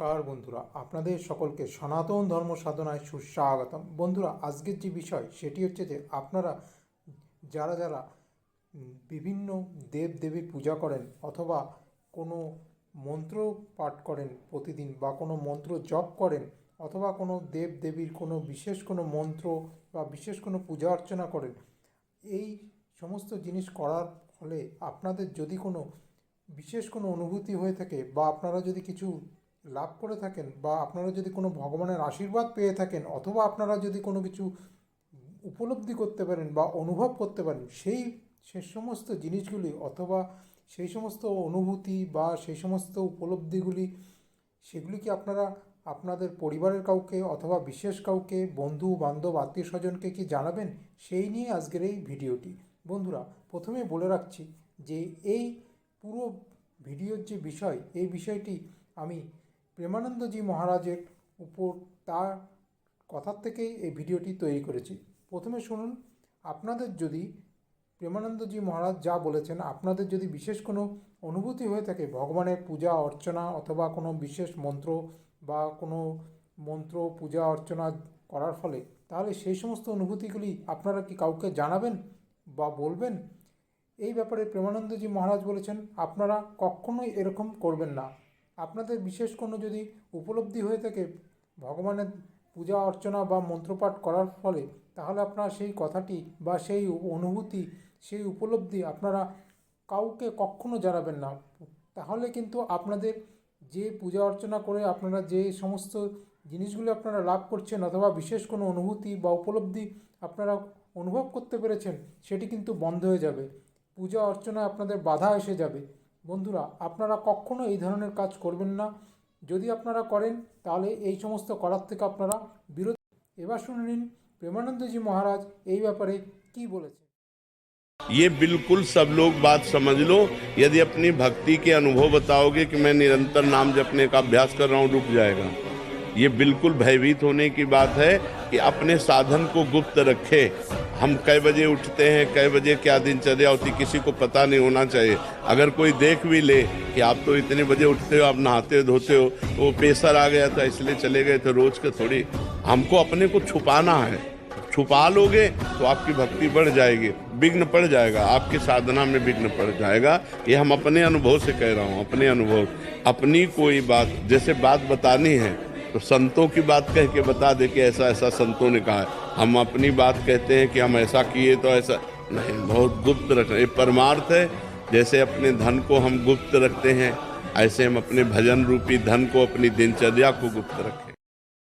নমস্কার বন্ধুরা, আপনাদের সকলকে সনাতন ধর্ম সাধনায় সুস্বাগতম। বন্ধুরা, আজকের যে বিষয়, সেটি হচ্ছে যে আপনারা যারা যারা বিভিন্ন দেব দেবীর পূজা করেন অথবা কোনো মন্ত্র পাঠ করেন প্রতিদিন বা কোনো মন্ত্র জপ করেন অথবা কোনো দেব দেবীর কোনো বিশেষ কোনো মন্ত্র বা বিশেষ কোনো পূজা অর্চনা করেন, এই সমস্ত জিনিস করার ফলে আপনাদের যদি কোনো বিশেষ কোনো অনুভূতি হয়ে থাকে বা আপনারা যদি কিছু লাভ করে থাকেন বা আপনারা যদি কোনো ভগবানের আশীর্বাদ পেয়ে থাকেন অথবা আপনারা যদি কোনো কিছু উপলব্ধি করতে পারেন বা অনুভব করতে পারেন, সেই, সে সমস্ত জিনিসগুলি অথবা সেই সমস্ত অনুভূতি বা সেই সমস্ত উপলব্ধিগুলি, সেগুলি কি আপনারা আপনাদের পরিবারের কাউকে অথবা বিশেষ কাউকে, বন্ধু, বান্ধব, আত্মীয় স্বজনকে কি জানাবেন? সেই নিয়ে আজকের এই ভিডিওটি। বন্ধুরা, প্রথমে বলে রাখছি যে এই পুরো ভিডিওর যে বিষয়, এই বিষয়টি আমি প্রেমানন্দজি মহারাজের উপর তার কথার থেকেই এই ভিডিওটি তৈরি করেছি। প্রথমে শুনুন, আপনাদের যদি প্রেমানন্দজি মহারাজ যা বলেছেন, আপনাদের যদি বিশেষ কোনো অনুভূতি হয়ে থাকে, ভগবানের পূজা অর্চনা অথবা কোনো বিশেষ মন্ত্র বা কোনো মন্ত্র পূজা অর্চনা করার ফলে, তাহলে সেই সমস্ত অনুভূতিগুলি আপনারা কি কাউকে জানাবেন বা বলবেন? এই ব্যাপারে প্রেমানন্দজি মহারাজ বলেছেন, আপনারা কখনোই এরকম করবেন না। আপনাদের বিশেষ কোনো যদি উপলব্ধি হয়ে থাকে ভগবানের পূজা, অর্চনা বা মন্ত্রপাঠ করার ফলে, তাহলে আপনারা সেই কথাটি বা সেই অনুভূতি, সেই উপলব্ধি আপনারা কাউকে কখনো জানাবেন না। তাহলে কিন্তু আপনাদের যে পূজা, অর্চনা করে আপনারা যে সমস্ত জিনিসগুলো আপনারা লাভ করছেন অথবা বিশেষ কোনো অনুভূতি বা উপলব্ধি আপনারা অনুভব করতে পেরেছেন, সেটি কিন্তু বন্ধ হয়ে যাবে। পূজা, অর্চনায় আপনাদের বাধা এসে যাবে। বন্ধুরা আপনারা কখনো এই ধরনের কাজ করবেন না যদি আপনারা করেন তাহলে এই সমস্ত করার থেকে আপনারা বিরত এবার শুনে নিন প্রেমানন্দজি মহারাজ এই ব্যাপারে কী বলেছেন ये बिल्कुल सब लोग बात समझ लो यदि अपनी भक्ति के अनुभव बताओगे कि मैं निरंतर नाम जपने का अभ्यास कर रहा हूं रुक जाएगा ये बिल्कुल भयभीत होने की बात है कि अपने साधन को गुप्त रखे हम कई बजे उठते हैं, कई बजे क्या दिनचर्या होती किसी को पता नहीं होना चाहिए। अगर कोई देख भी ले कि आप तो इतने बजे उठते हो, आप नहाते हो, धोते हो तो वो प्रेशर आ गया था, इसलिए चले गए थे रोज के थोड़ी। हमको अपने को छुपाना है। छुपा लोगे तो आपकी भक्ति बढ़ जाएगी, विघ्न पड़ जाएगा, आपकी साधना में विघ्न पड़ जाएगा। ये हम अपने अनुभव से कह रहा हूँ, अपने अनुभव। अपनी कोई बात, जैसे बात बतानी है तो संतों की बात कह के बता दे कि ऐसा ऐसा संतों ने कहा है। हम अपनी बात कहते हैं कि हम ऐसा किए तो ऐसा नहीं, बहुत गुप्त रखना। ये परमार्थ है। जैसे अपने धन को हम गुप्त रखते हैं, ऐसे हम अपने भजन रूपी धन को अपनी दिनचर्या को गुप्त रखें।